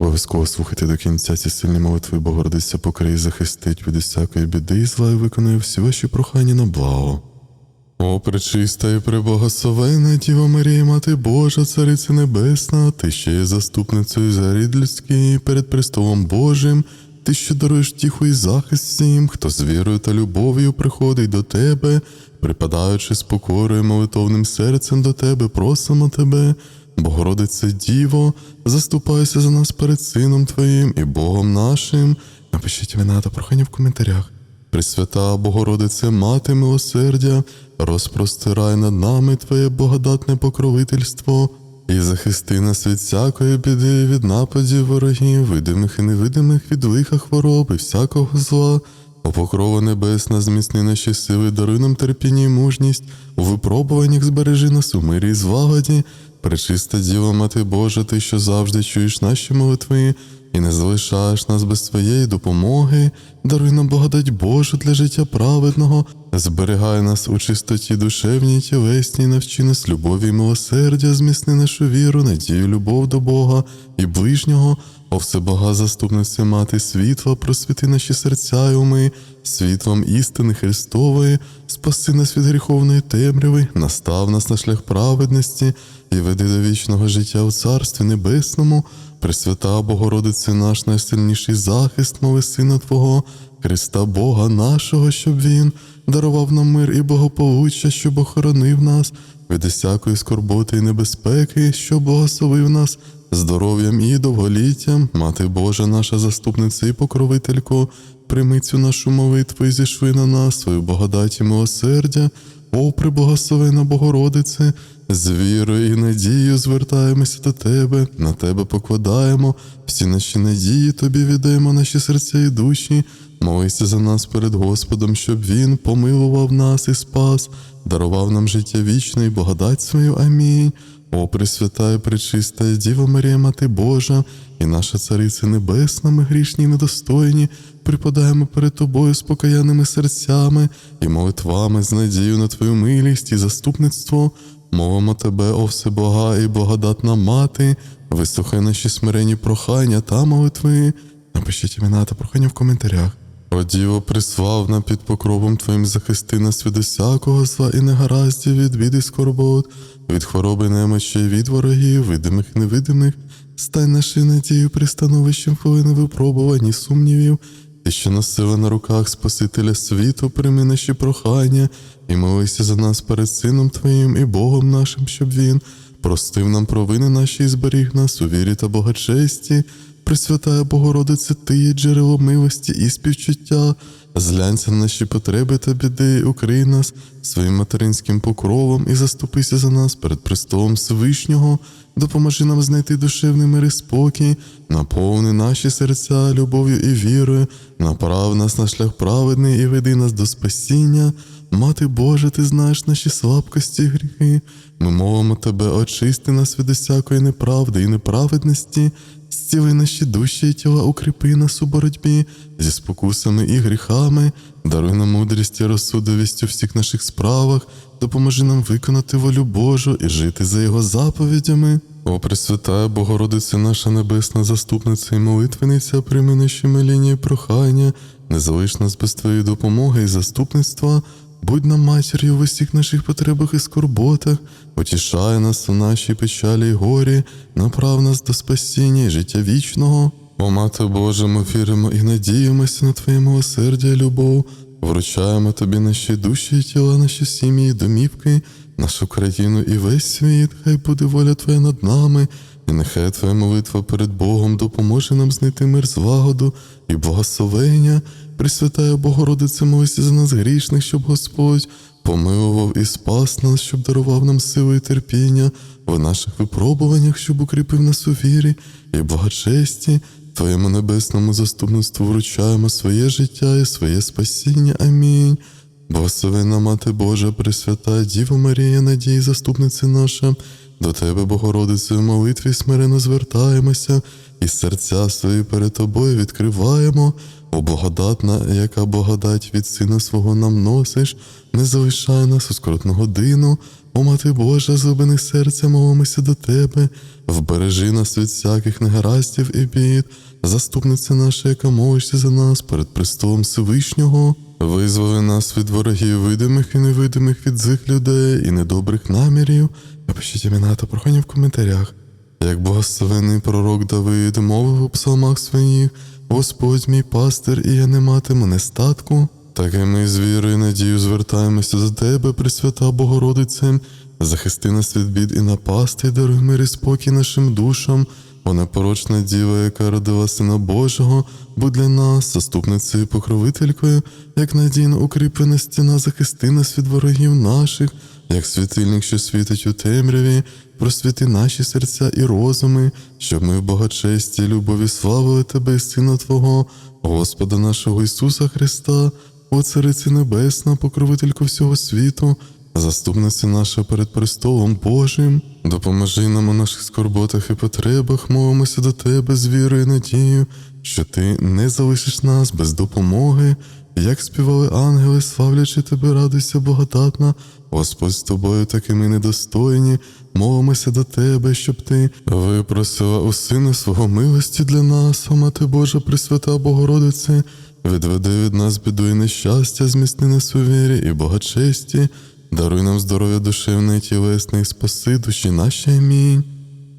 Обов'язково слухайте до кінця ці сильні молитви, Богородиця покриє, захистить від усякої біди і зла і виконує всі ваші прохання на благо. О, пречиста і преблагословена Діва Марія, Мати Божа, Цариця Небесна, ти ще є заступницею за рід людський перед престолом Божим, ти що даруєш тіху і захист всім, хто з вірою та любов'ю приходить до тебе, припадаючи з покорою молитовним серцем до тебе, просимо тебе. Богородице Діво, заступайся за нас перед Сином Твоїм і Богом нашим. Напишіть імена та прохання в коментарях. Пресвята Богородице, Мати милосердя, розпростирай над нами Твоє благодатне покровительство і захисти нас від всякої біди, від нападів ворогів, видимих і невидимих, від лиха хвороб і всякого зла. О покрова небесна, зміцни наші сили, даруй нам терпіння і мужність, у випробуваннях збережи нас у мирі і злагоді. Пречиста Діва, Мати Божа, ти, що завжди чуєш наші молитви і не залишаєш нас без твоєї допомоги, даруй нам благодать Божу для життя праведного, зберігай нас у чистоті душевній, тілесній, навчи нас любові і милосердя, зміцни нашу віру, надію, любов до Бога і ближнього. О всебога заступнице мати світла, просвіти наші серця й уми, світлом істини Христової, спаси нас від гріховної темряви, настав нас на шлях праведності і веди до вічного життя у Царстві Небесному, Пресвята Богородице наш найсильніший захист, моли Сина Твого, Христа Бога нашого, щоб Він дарував нам мир і благополуччя, щоб охоронив нас від усякої скорботи і небезпеки, що благословив нас здоров'ям і довголіттям, Мати Божа, наша заступниця і покровителько, прийми цю нашу молитву і зішви на нас свою благодать і милосердя, о приблагословена Богородице, з вірою і надією звертаємося до Тебе, на Тебе покладаємо, всі наші надії Тобі віддаємо наші серця і душі. Молися за нас перед Господом, щоб Він помилував нас і спас, дарував нам життя вічне і благодать свою. Амінь. О, Пресвята і пречиста Діва Марія, Мати Божа, і наша Цариця Небесна, ми грішні і недостойні, припадаємо перед Тобою з покаянними серцями і молитвами з надією на Твою милість і заступництво. Мовимо Тебе, о Всебога і благодатна Мати, вислухай наші смиренні прохання та молитви. Напишіть імена та прохання в коментарях. О Діво, приславна під покровом Твоїм захисти нас від усякого зла і негараздів, від біди і скорбот, від хвороби немочі, від ворогів, видимих і невидимих, стань нашою надією пристановищем хвилини випробувань і сумнівів, ти, що носила на руках Спасителя світу, прийми наші прохання і молися за нас перед Сином Твоїм і Богом нашим, щоб Він простив нам провини наші і зберіг нас у вірі та богачесті. Пресвятая Богородице, Ти є джерело милості і співчуття, зглянься на наші потреби та біди, укрий нас своїм материнським покровом і заступися за нас перед престолом Всевишнього, допоможи нам знайти душевний мир і спокій, наповни наші серця любов'ю і вірою, направ нас на шлях праведний і веди нас до спасіння. Мати Божа, ти знаєш наші слабкості і гріхи. Ми мовимо тебе, очисти нас від усякої неправди і неправедності, зціли наші душі і тіла, укріпи нас у боротьбі зі спокусами і гріхами, даруй нам мудрість і розсудовість у всіх наших справах, допоможи нам виконати волю Божу і жити за його заповідями. О, Пресвятая Богородиця, наша небесна заступниця і молитвениця, прийми наші моління і прохання, не залиш нас без твоєї допомоги і заступництва. Будь нам матір'ю в усіх наших потребах і скорботах, утішай нас у нашій печалі й горі, направ нас до спасіння і життя вічного. О, Мати Божа, ми віримо і надіємося на Твоє милосердя любов, вручаємо Тобі наші душі і тіла, наші сім'ї, і домівки, нашу країну і весь світ, хай буде воля Твоя над нами, і нехай Твоя молитва перед Богом допоможе нам знайти мир злагоду і благословення. Пресвятая Богородице, молися за нас грішних, щоб Господь помилував і спас нас, щоб дарував нам сили і терпіння в наших випробуваннях, щоб укріпив нас у вірі і благочесті. Твоєму небесному заступництву вручаємо своє життя і своє спасіння. Амінь. Благословенна Мати Божа, Пресвята, Діва Марія, надії, заступниця наша, до Тебе, Богородице, в молитві смирено звертаємося, і серця свої перед Тобою відкриваємо. О благодатна, яка благодать від Сина свого нам носиш, не залишай нас у скоротну годину, О мати Божа, зубини серця, молимося до тебе, вбережи нас від всяких негараздів і бід, заступниця наша, яка молишся за нас перед престолом Всевишнього. Визволи нас від ворогів видимих і невидимих від злих людей і недобрих намірів. Напишіть імена та прохання в коментарях. Як благословений пророк Давид мовив у псалмах своїх, Господь мій пастир, і я не матиму нестатку. Так і ми з вірою і надією звертаємося до Тебе, Пресвята Богородице, захисти нас від бід і напасти, даруй мир і спокій нашим душам, о непорочна діва, яка родила Сина Божого, будь для нас заступницею покровителькою, як надійно укріплена стіна, захисти нас від ворогів наших, як світильник, що світить у темряві, просвіти наші серця і розуми, щоб ми в благочесті, любові славили Тебе, Сина Твого, Господа нашого Ісуса Христа, о Цариці Небесна, покровителько всього світу, заступниця наша перед престолом Божим, допоможи нам у наших скорботах і потребах, мовимося до Тебе з вірою і надією, що Ти не залишиш нас без допомоги. Як співали ангели, славлячи тебе, радуйся, благодатна, Господь з тобою, так і ми недостойні, молимося до тебе, щоб ти випросила у сина свого милості для нас, о мати Божа, Пресвята Богородице, відведи від нас біду і нещастя, зміцни нас у вірі і благочесті, даруй нам здоров'я душевне і тілесне, і спаси душі наші. Амінь.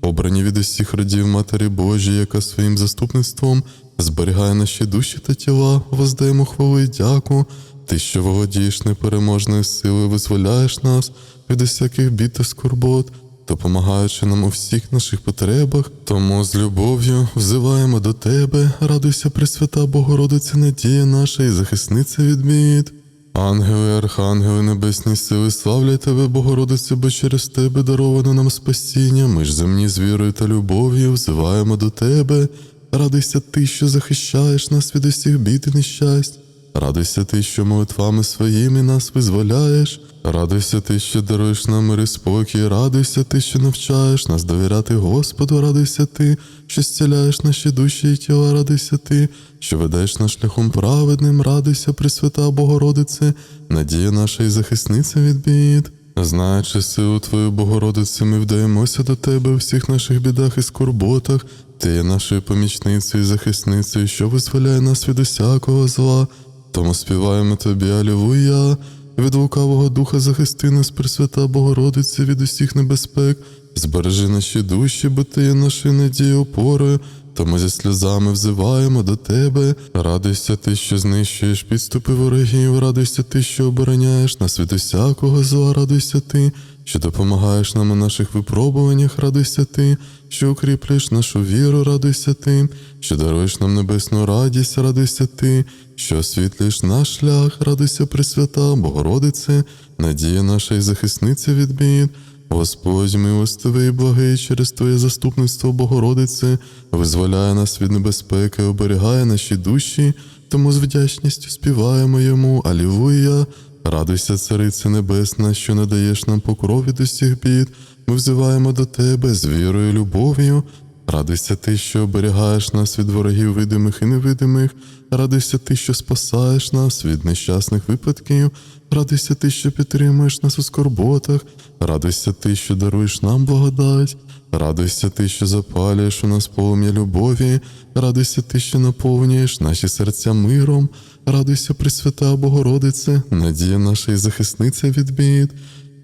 Обрані від усіх родів Матері Божій, яка своїм заступництвом зберігає наші душі та тіла, воздаємо хвалу і дяку. Ти, що володієш непереможною силою, визволяєш нас від усяких бід та скорбот, допомагаючи нам у всіх наших потребах, тому з любов'ю взиваємо до Тебе, радуйся, Пресвята Богородице, надія наша і захисниця від бід. Ангели, архангели, небесні сили, славлять тебе, Богородице, бо через тебе даровано нам спасіння. Ми ж земні з вірою та любов'ю взиваємо до тебе. Радуйся ти, що захищаєш нас від усіх бід і нещасть. Радуйся ти, що молитвами своїми нас визволяєш. Радуйся ти, що даруєш нам мир і спокій. Радуйся ти, що навчаєш нас довіряти Господу. Радуйся ти, що зціляєш наші душі і тіла. Радуйся ти, що ведеш нас шляхом праведним. Радуйся, Пресвята Богородице, надія наша і захисниця від бід. Знаючи силу Твою, Богородице, ми вдаємося до Тебе у всіх наших бідах і скорботах. Ти є нашою помічницею і захисницею, що визволяє нас від усякого зла. Тому співаємо тобі, Алілуя, від лукавого духа захисти нас, Пресвята Богородице, від усіх небезпек, збережи наші душі, бо ти є нашою надією опорою. Тому зі сльозами взиваємо до тебе. Радуйся ти, що знищуєш підступи ворогів, радуйся ти, що обороняєш нас від усякого зла, радуйся ти, що допомагаєш нам у наших випробуваннях, радуйся ти, що укріплюєш нашу віру, радуйся ти, що даруєш нам небесну радість, радуйся ти, що освітлюєш наш шлях, радуйся, Пресвята, Богородице, надія наша і захисниця від бід. Господь милостивий і благий через Твоє заступництво, Богородице, визволяє нас від небезпеки, оберігає наші душі, тому з вдячністю співаємо йому, Алілуя. Радуйся, Царице Небесна, що надаєш нам покров від усіх бід. Ми взиваємо до Тебе з вірою і любов'ю. Радуйся ти, що оберігаєш нас від ворогів видимих і невидимих. Радуйся ти, що спасаєш нас від нещасних випадків. Радуйся ти, що підтримуєш нас у скорботах. Радуйся ти, що даруєш нам благодать. Радуйся ти, що запалюєш у нас полум'я любові. Радуйся ти, що наповнюєш наші серця миром. Радуйся, Пресвята Богородице, надія наша і захисниця від бід.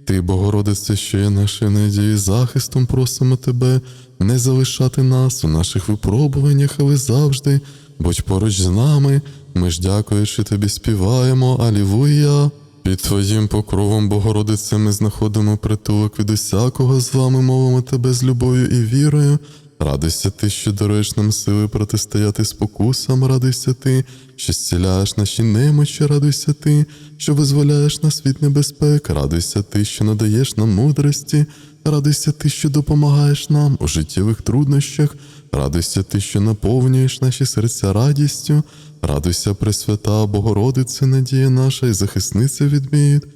Ти, Богородице, що є нашою надією захистом, просимо тебе не залишати нас у наших випробуваннях, але завжди будь поруч з нами. Ми ж дякуючи тобі, співаємо, Алілуя. Під Твоїм покровом, Богородице, ми знаходимо притулок від усякого з вами, мовимо тебе з любов'ю і вірою. Радуйся ти, що даруєш нам сили протистояти спокусам, радуйся ти, що зціляєш наші немочі, радуйся ти, що визволяєш нас від небезпек, радуйся ти, що надаєш нам мудрості, радуйся ти, що допомагаєш нам у життєвих труднощах, радуйся ти, що наповнюєш наші серця радістю, радуйся, Пресвята, Богородице, надія наша і захисниця від бід.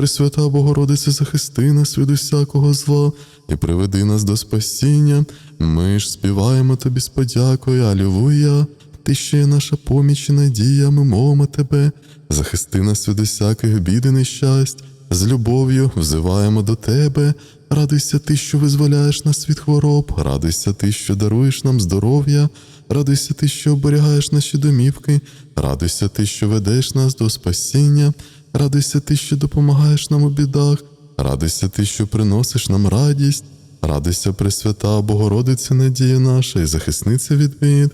Пресвята Богородице, захисти нас від усякого зла і приведи нас до спасіння. Ми ж співаємо тобі з подякою, Алілуя. Ти ще є наша поміч і надія, ми мовимо тебе, захисти нас від усяких бід і нещасть, з любов'ю взиваємо до тебе. Радуйся ти, що визволяєш нас від хвороб, радуйся ти, що даруєш нам здоров'я, радуйся ти, що оберігаєш наші домівки, радуйся ти, що ведеш нас до спасіння, радуйся ти, що допомагаєш нам у бідах, радуйся ти, що приносиш нам радість, радуйся, Пресвята Богородиця, надія наша і захисниця від бід.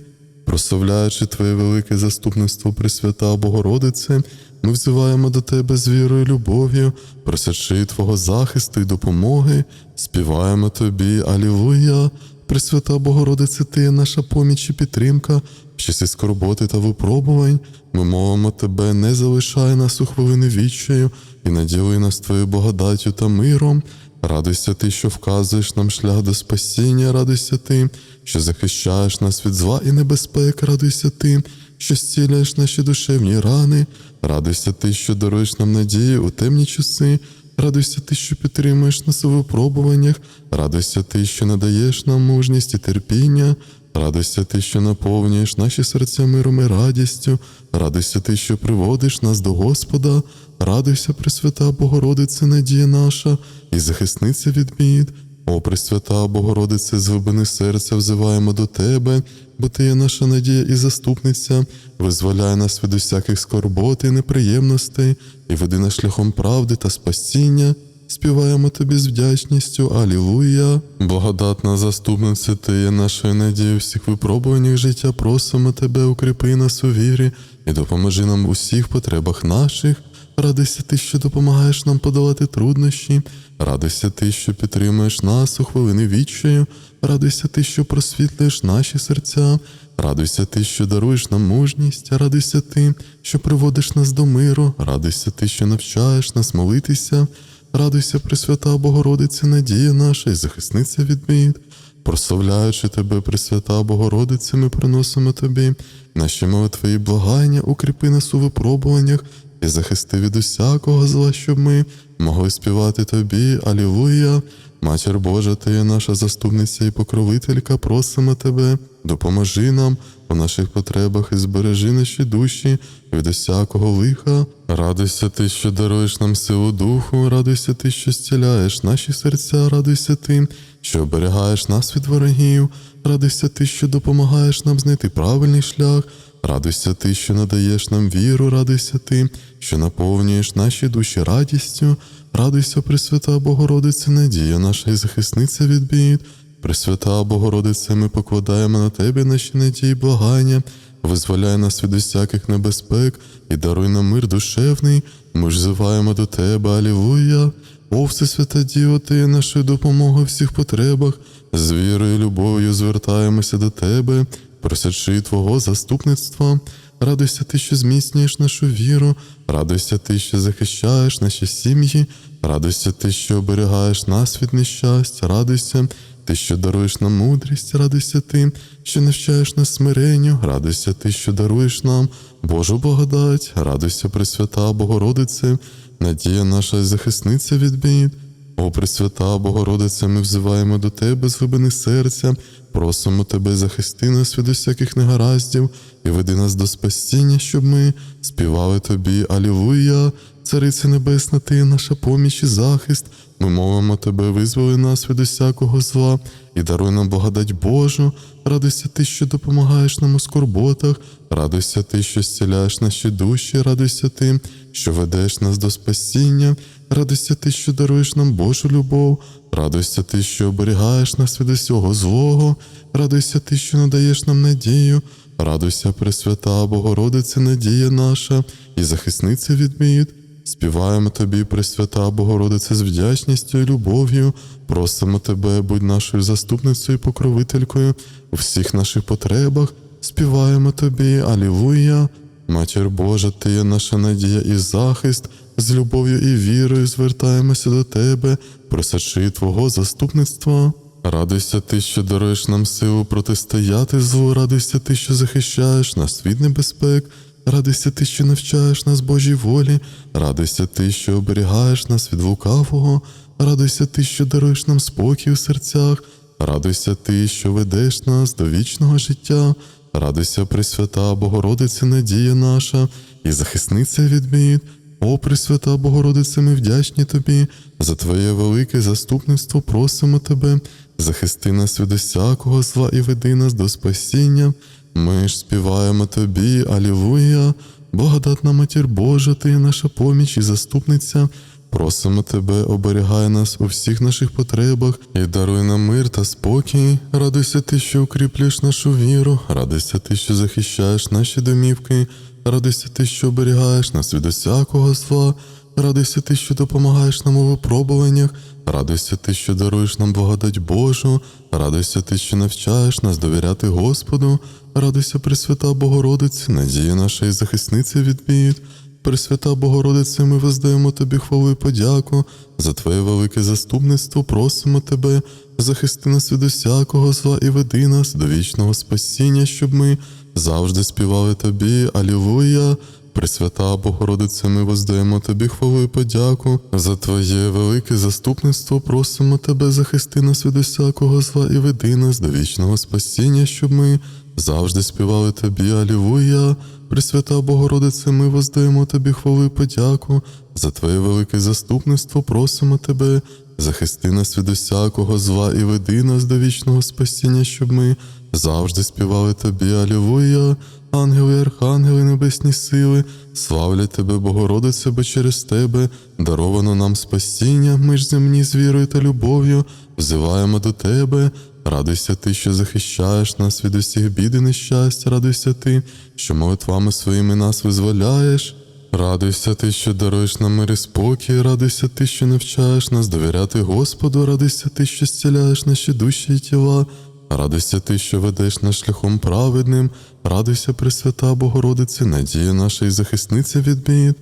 Прославляючи Твоє велике заступництво Пресвята Богородице, ми взиваємо до Тебе з вірою і любов'ю, просячи Твого захисту і допомоги, співаємо Тобі, Алілуя! Пресвята Богородице, Ти є наша поміч і підтримка, в часи скорботи та випробувань. Ми мовимо Тебе, не залишай нас у хвилини відчаю і наділи нас Твоєю благодаттю та миром. Радуйся ти, що вказуєш нам шлях до спасіння, радуйся ти, що захищаєш нас від зла і небезпек, радуйся ти, що зціляєш наші душевні рани, радуйся ти, що даруєш нам надію у темні часи, радуйся ти, що підтримуєш нас у випробуваннях, радуйся ти, що надаєш нам мужність і терпіння. Радуйся ти, що наповнюєш наші серця миром і радістю, радуйся ти, що приводиш нас до Господа, радуйся, Пресвята Богородице, надія наша і захисниця від бід. О, Пресвята Богородице, з глибини серця взиваємо до Тебе, бо Ти є наша надія і заступниця, визволяй нас від усяких скорбот і неприємностей, і веди нас шляхом правди та спасіння. Співаємо тобі з вдячністю, Алілуя. Благодатна заступниця, ти є нашою надією всіх випробуваннях життя. Просимо тебе, укріпи нас у вірі і допоможи нам у всіх потребах наших. Радуйся ти, що допомагаєш нам подолати труднощі. Радуйся ти, що підтримуєш нас у хвилини відчаю. Радуйся ти, що просвітлюєш наші серця. Радуйся ти, що даруєш нам мужність, радуйся ти, що приводиш нас до миру, радуйся ти, що навчаєш нас молитися. Радуйся, Пресвята Богородиця, надія наша і захисниця від бід. Прославляючи тебе, Пресвята Богородиця, ми приносимо тобі наші молитви і благання, укріпи нас у випробуваннях і захисти від усякого зла, щоб ми могли співати тобі, Алілуя. Матір Божа, ти є наша заступниця і покровителька, просимо тебе, допоможи нам у наших потребах і збережи наші душі від усякого лиха. Радуйся ти, що даруєш нам силу духу, радуйся ти, що зціляєш наші серця, радуйся ти, що оберігаєш нас від ворогів, радуйся ти, що допомагаєш нам знайти правильний шлях. Радуйся ти, що надаєш нам віру, радуйся ти, що наповнюєш наші душі радістю, радуйся, Пресвята Богородице, надія наша і захисниця від бід. Пресвята Богородице, ми покладаємо на тебе наші надії, благання, визволяй нас від усяких небезпек і даруй нам мир душевний. Ми ж зиваємо до тебе, Алілуя. О, Всесвята Діво, ти є нашою допомогою в всіх потребах. З вірою і любов'ю звертаємося до тебе, просячи Твого заступництва. Радуйся ти, що зміцнюєш нашу віру, радуйся ти, що захищаєш наші сім'ї, радуйся ти, що оберігаєш нас від нещастя, радуйся ти, що даруєш нам мудрість, радуйся ти, що навчаєш нас смиренню, радуйся ти, що даруєш нам Божу благодать, радуйся, Пресвята Богородице, надія наша захисниця від бід. О, Пресвята Богородице, ми взиваємо до Тебе з глибини серця, просимо Тебе, захисти нас від усяких негараздів і веди нас до спасіння, щоб ми співали Тобі, Алілуя, Цариця Небесна, Ти наша поміч і захист. Ми мовимо Тебе, визволи нас від усякого зла і даруй нам благодать Божу. Радуйся ти, що допомагаєш нам у скорботах, радуйся ти, що зціляєш наші душі, радуйся ти, що ведеш нас до спасіння, радуйся ти, що даруєш нам Божу любов, радуйся ти, що оберігаєш нас від усього злого, радуйся ти, що надаєш нам надію, радуйся, Пресвята Богородиця, надія наша і захисниця від бід. Співаємо тобі, Пресвята Богородице, з вдячністю і любов'ю, просимо тебе, будь нашою заступницею і покровителькою у всіх наших потребах, співаємо тобі, Алілуя. Матір Божа, ти є наша надія і захист, з любов'ю і вірою звертаємося до тебе, просячи Твого заступництва. Радуйся ти, що даруєш нам силу протистояти злу, радуйся ти, що захищаєш нас від небезпек. Радуйся ти, що навчаєш нас Божій волі, радуйся ти, що оберігаєш нас від лукавого, радуйся ти, що даруєш нам спокій у серцях, радуйся ти, що ведеш нас до вічного життя, радуйся, Пресвята Богородиця, надія наша і захисниця від бід. О, Пресвята Богородице, ми вдячні Тобі за Твоє велике заступництво, просимо Тебе, захисти нас від усякого зла і веди нас до спасіння. Ми ж співаємо Тобі, Алілуя, благодатна Матір Божа, Ти наша поміч і заступниця. Просимо Тебе, оберігай нас у всіх наших потребах і даруй нам мир та спокій. Радуйся ти, що укріплюєш нашу віру, радуйся ти, що захищаєш наші домівки, радуйся ти, що оберігаєш нас від усякого зла, радуйся ти, що допомагаєш нам у випробуваннях, радуйся ти, що даруєш нам благодать Божу, радуйся ти, що навчаєш нас довіряти Господу, радуйся, Пресвята Богородиці, надія наша і захисниця від бід. Пресвята Богородице, ми воздаємо Тобі хвалу і подяку. За Твоє велике заступництво, просимо Тебе, захисти нас від усякого зла і веди нас до вічного спасіння, щоб ми завжди співали Тобі, Алілуя. Пресвята Богородице, ми воздаємо Тобі хвалу і подяку за Твоє велике заступництво, просимо Тебе, захисти нас від усякого зла і веди нас до вічного спасіння, щоб ми завжди співали Тобі, Алілуя. Пресвята Богородице, ми воздаємо Тобі хвалу і подяку за Твоє велике заступництво, просимо Тебе, захисти нас від усякого зла і веди нас до вічного спасіння, щоб ми завжди співали Тобі, Алілуя. Ангели, архангели, небесні сили, славлять Тебе, Богородице, бо через Тебе даровано нам спасіння, ми ж земні з вірою та любов'ю, взиваємо до Тебе. Радуйся ти, що захищаєш нас від усіх бід і нещастя, радуйся ти, що молитвами своїми нас визволяєш. Радуйся ти, що даруєш нам мир і спокій, радуйся ти, що навчаєш нас довіряти Господу, радуйся ти, що зціляєш наші душі і тіла, радуйся ти, що ведеш нас шляхом праведним, радуйся, Пресвята Богородице, надія наша і захисниця від бід,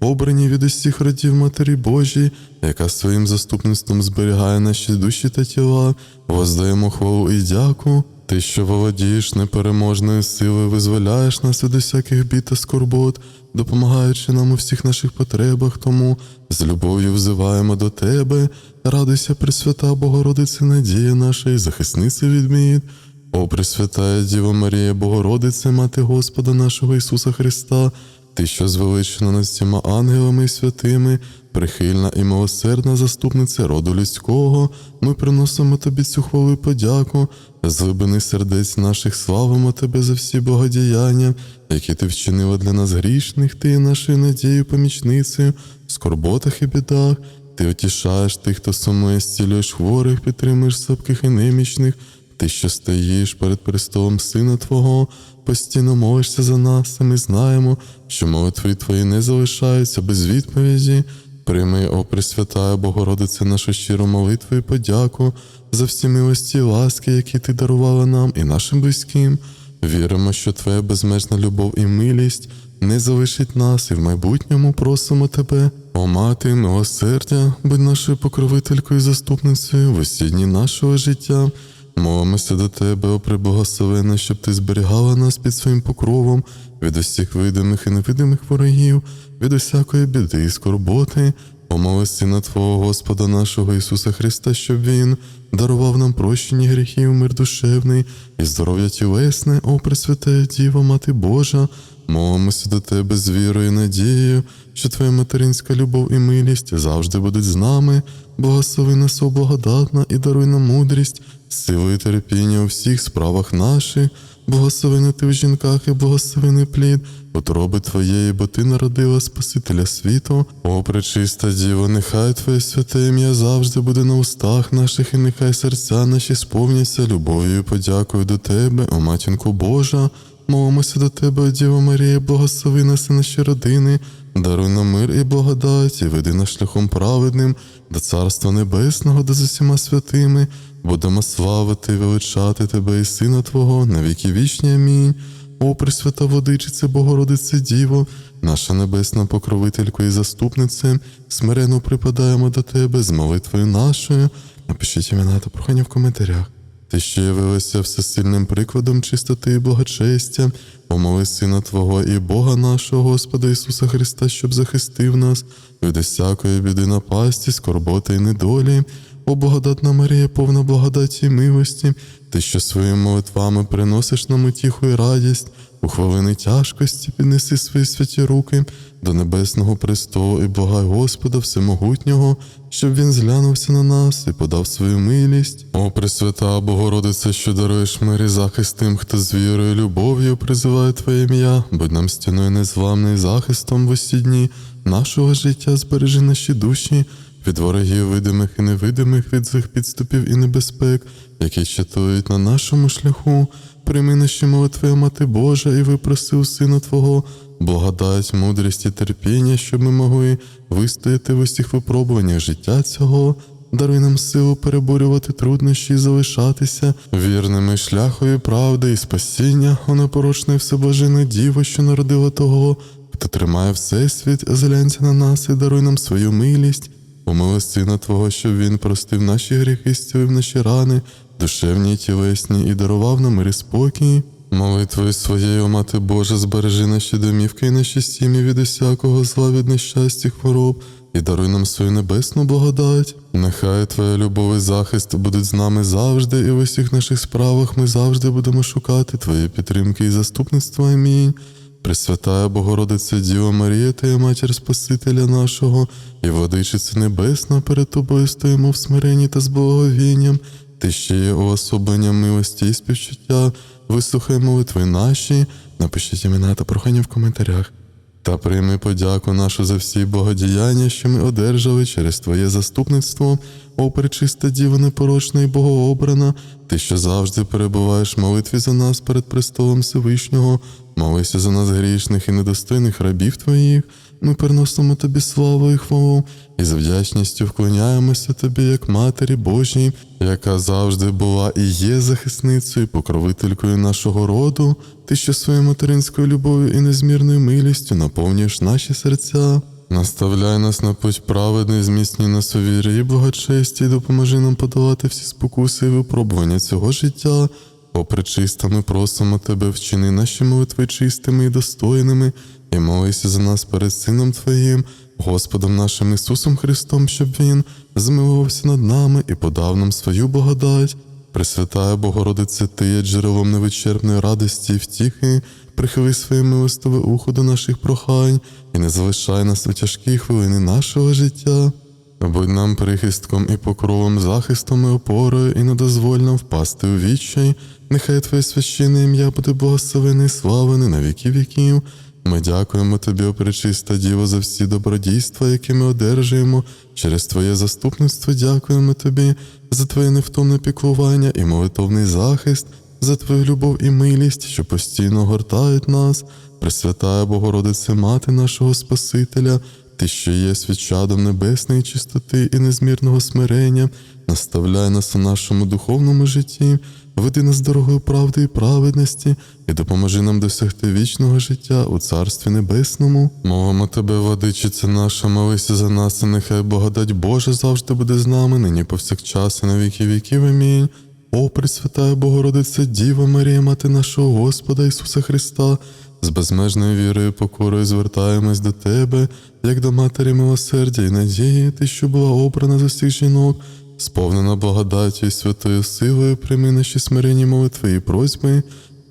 обрані від усіх родів Матері Божій, яка своїм заступництвом зберігає наші душі та тіла, воздаємо хвалу і дяку. Ти, що володієш непереможною силою, визволяєш нас від усяких бід та скорбот, допомагаючи нам у всіх наших потребах, тому з любов'ю взиваємо до Тебе, радуйся, Пресвята Богородице, надія наша і захисниця від бід. О, Пресвятая Діва Марія, Богородице, Мати Господа нашого Ісуса Христа, Ти, що звеличена над всіма ангелами і святими, прихильна і милосердна заступниця роду людського, ми приносимо Тобі цю хвалу подяку, з глибини сердець наших славимо Тебе за всі благодіяння, які Ти вчинила для нас грішних, Ти є нашою надією, помічницею, в скорботах і бідах. Ти утішаєш тих, хто сумує, зцілюєш хворих, підтримуєш слабких і немічних. Ти, що стоїш перед престолом Сина Твого, постійно молишся за нас, і ми знаємо, що молитви Твої не залишаються без відповіді. Прийми, о Пресвятая Богородице, нашу щиру молитву і подяку за всі милості і ласки, які ти дарувала нам і нашим близьким. Віримо, що Твоя безмежна любов і милість не залишить нас, і в майбутньому просимо Тебе, о мати, милосердя, будь нашою покровителькою і заступницею в усі дні нашого життя. Молимося до Тебе, о преблагословена, щоб Ти зберігала нас під своїм покровом від усіх видимих і невидимих ворогів, від усякої біди і скорботи. Помоли Сина Твого Господа нашого Ісуса Христа, щоб Він дарував нам прощені гріхів, мир душевний і здоров'я тілесне, о Пресвятая Діва, Мати Божа. Молимося до Тебе з вірою і надією, що Твоя материнська любов і милість завжди будуть з нами. Благослови нас, благодатна, і даруй нам мудрість, силу і терпіння у всіх справах наших. Благословений ти в жінках і благословений плід, утроби Твоєї, бо Ти народила Спасителя світу. О, пречиста Діво, нехай Твоє святе ім'я завжди буде на устах наших, і нехай серця наші сповняться любов'ю і подякою до Тебе, о матінку Божа. Молимося до Тебе, Діво Марія, благослови нас і наші родини, даруй нам мир і благодать, і веди нас шляхом праведним до Царства Небесного, де з усіма святими. Будемо славити величати Тебе і Сина Твого на віки вічні. Амінь. О, Пресвята Водичице, Богородице Діво, наша небесна покровителько і заступнице, смиренно припадаємо до Тебе з молитвою нашою. Напишіть імена та прохання в коментарях. Ти що явилася всесильним прикладом чистоти і благочестя, помоли Сина Твого і Бога нашого, Господа Ісуса Христа, щоб захистив нас від усякої біди напасті, скорботи і недолі. О благодатна Марія, повна благодаті і милості, ти, що своїми молитвами приносиш нам утіху і радість, у хвилини тяжкості піднеси свої святі руки до небесного престолу і благай Господа Всемогутнього, щоб він зглянувся на нас і подав свою милість. О, Пресвята Богородице, що даруєш мир і захист тим, хто з вірою і любов'ю призиває Твоє ім'я, будь нам стіною незламною захистом в усі дні нашого життя, збережи наші душі від ворогів видимих і невидимих, від злих підступів і небезпек, які чатують на нашому шляху. Прийми наші молитви, Мати Божа, і випроси у Сина Твого, благодать, мудрість і терпіння, щоб ми могли вистояти в усіх випробуваннях життя цього. Даруй нам силу переборювати труднощі і залишатися вірними шляхові правди і спасіння, о непорочне всебожене Діво, що народила того, хто тримає всесвіт, зглянься на нас і даруй нам свою милість. Умили Сина Твого, щоб Він простив наші гріхи, зцілив наші рани, душевні й тілесні, і дарував нам мир і спокій. Молитвою своєю, Мати Божа, збережи наші домівки і наші сім'ї від усякого зла, від нещастя, хвороб, і даруй нам свою небесну благодать. Нехай Твоя любов і захист будуть з нами завжди, і в усіх наших справах ми завжди будемо шукати Твої підтримки і заступництва. Амінь. Пресвятая Богородиця Діва Марія, Ти є матір Спасителя нашого, і водичиця Небесна, перед тобою стоїмо в смиренні та з благовінням. Ти ще є уособлення милості і співчуття. Вислухай молитви наші, напишіть імена та прохання в коментарях. Та прийми подяку нашу за всі богодіяння, що ми одержали через Твоє заступництво, о пречиста Діва непорочна і богообрана, ти, що завжди перебуваєш в молитві за нас перед престолом Всевишнього, молися за нас грішних і недостойних рабів Твоїх, ми переносимо Тобі славу і хвалу, і з вдячністю вклоняємося Тобі, як Матері Божій, яка завжди була і є захисницею, покровителькою нашого роду, ти, що своєю материнською любов'ю і незмірною милістю наповнюєш наші серця. Наставляй нас на путь праведний, зміцнюй нас у вірі і благочесті, і допоможи нам подолати всі спокуси і випробування цього життя. О, пречиста, ми просимо Тебе, вчини наші молитви чистими і достойними, і молися за нас перед Сином Твоїм, Господом нашим Ісусом Христом, щоб Він змилувався над нами і подав нам свою благодать. Пресвятая Богородице, Ти є джерелом невичерпної радості і втіхи, прихили своє милостиве ухо до наших прохань і не залишай нас у тяжкі хвилини нашого життя. Будь нам прихистком і покровом, захистом і опорою, і не дозволь нам впасти у відчай. Нехай Твоє священне ім'я буде благословене і славене на віки віків. Ми дякуємо Тобі, пречиста Діво, за всі добродійства, які ми одержуємо. Через Твоє заступництво дякуємо Тобі за Твоє невтомне піклування і молитовний захист, за Твою любов і милість, що постійно гортають нас. Пресвятая Богородице, Мати нашого Спасителя, Ти, що є свічадом небесної чистоти і незмірного смирення, наставляй нас у нашому духовному житті, веди нас дорогою правди і праведності, і допоможи нам досягти вічного життя у Царстві Небесному. Мовимо тебе, владичиця наша, молися за нас, і нехай благодать Божа завжди буде з нами, нині повсякчас і на віки віків. Амінь. О, Пресвятая Богородиця, Діва Марія, Мати нашого Господа Ісуса Христа, з безмежною вірою і покорою звертаємось до Тебе, як до Матері милосердя і надії, Ти, що була обрана з усіх жінок, сповнена благодаті і святою силою, прийми наші смиренні молитви і просьби.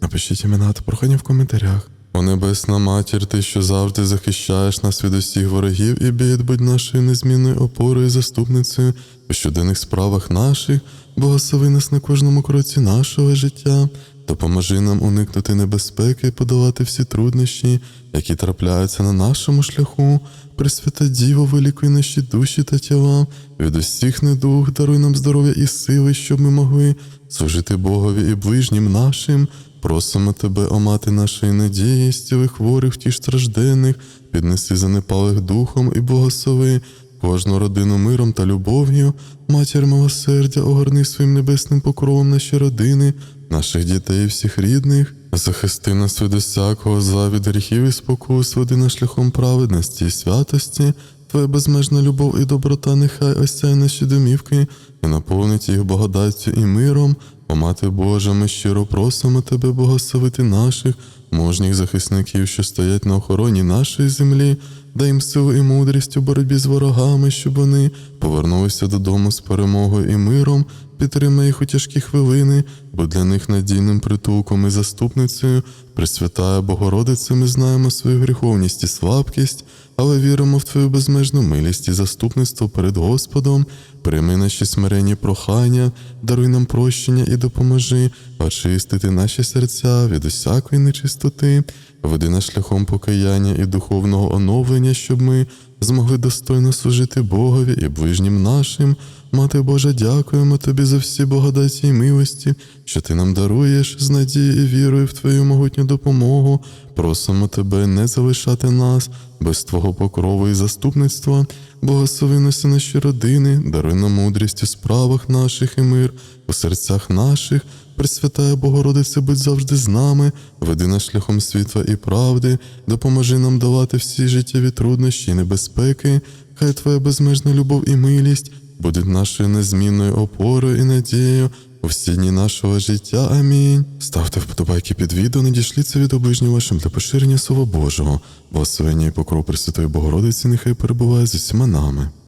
Напишіть імена та прохання в коментарях. О Небесна Матір, Ти, що завжди захищаєш нас від усіх ворогів і бід, будь нашою незмінною опорою і заступницею у щоденних справах наших, благослови нас на кожному кроці нашого життя. Допоможи нам уникнути небезпеки і подолати всі труднощі, які трапляються на нашому шляху. Пресвята Діво, вилікуй наші душі та тіла, від усіх недуг, даруй нам здоров'я і сили, щоб ми могли служити Богові і ближнім нашим. Просимо тебе, о мати нашої надії, стіли хворих, втіш стражденних, піднеси занепалих духом і благослови кожну родину миром та любов'ю, матір милосердя, огорни своїм небесним покровом наші родини, наших дітей і всіх рідних, захисти нас від усякого зла від гріхів і спокус, веди нас шляхом праведності і святості, Твоя безмежна любов і доброта нехай осяй наші домівки і наповнить їх благодаттю і миром. О, Мати Божа, ми щиро просимо Тебе благословити наших мужніх захисників, що стоять на охороні нашої землі. дай їм силу і мудрість у боротьбі з ворогами, щоб вони повернулися додому з перемогою і миром. Підтримай їх у тяжкі хвилини, бо для них надійним притулком і заступницею, Пресвятая Богородице, ми знаємо свою гріховність і слабкість, але віримо в Твою безмежну милість і заступництво перед Господом. Прийми наші смиренні прохання, даруй нам прощення і допоможи очистити наші серця від усякої нечистоти, веди нас шляхом покаяння і духовного оновлення, щоб ми змогли достойно служити Богові і ближнім нашим. Мати Божа, дякуємо Тобі за всі благодаті і милості, що Ти нам даруєш з надією і вірою в Твою могутню допомогу. Просимо Тебе не залишати нас без Твого покрову і заступництва. Благослови нас наші родини, даруй нам мудрість у справах наших і мир у серцях наших. Пресвятая Богородице, будь завжди з нами, веди нас шляхом світла і правди, допоможи нам давати всі життєві труднощі і небезпеки. Хай Твоя безмежна любов і милість будуть нашою незмінною опорою і надією у всі дні нашого життя. Амінь. Ставте вподобайки під відео, надішліться від оближні вашим для поширення Слова Божого. Благословення і покров Пресвятої Богородиці нехай перебуває з усіма нами.